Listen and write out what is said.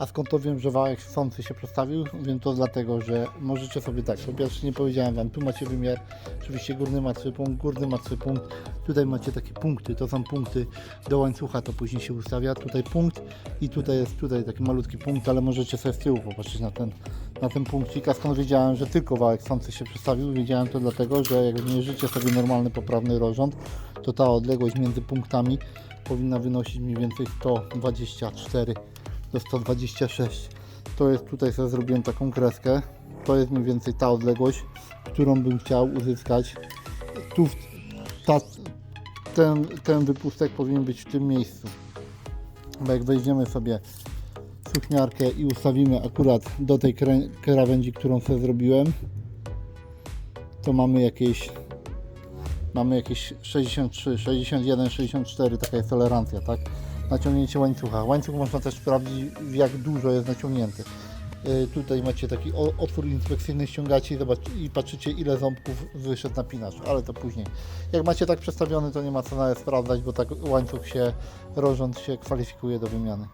A skąd to wiem, że wałek chcący się przestawił? Wiem to dlatego, że możecie sobie tak, po pierwsze nie powiedziałem Wam, tu macie wymiar, oczywiście górny ma 3 punkt, górny ma 3 punkt, tutaj macie takie punkty, to są punkty do łańcucha, to później się ustawia, tutaj punkt i tutaj jest tutaj taki malutki punkt, ale możecie sobie z tyłu popatrzeć na ten, na ten punkcik, a skąd wiedziałem, że tylko wałek chcący się przestawił? Wiedziałem to dlatego, że jak mierzycie sobie normalny, poprawny rozrząd, to ta odległość między punktami powinna wynosić mniej więcej 124 do 126. To jest tutaj sobie zrobiłem taką kreskę. To jest mniej więcej ta odległość, którą bym chciał uzyskać. Tu ta, ten, ten wypustek powinien być w tym miejscu. Bo jak wejdziemy sobie w suchniarkę i ustawimy akurat do tej krawędzi, którą sobie zrobiłem, to mamy jakieś mamy jakieś 63, 61, 64, taka jest tolerancja, tak? Naciągnięcie łańcucha. Łańcuch można też sprawdzić, jak dużo jest naciągnięty. Yy, tutaj macie taki otwór inspekcyjny, ściągacie i, zobacz, i patrzycie, ile ząbków wyszedł napinacz, ale to później. Jak macie tak przestawiony, to nie ma co nawet sprawdzać, bo tak łańcuch się, rozrząd się kwalifikuje do wymiany.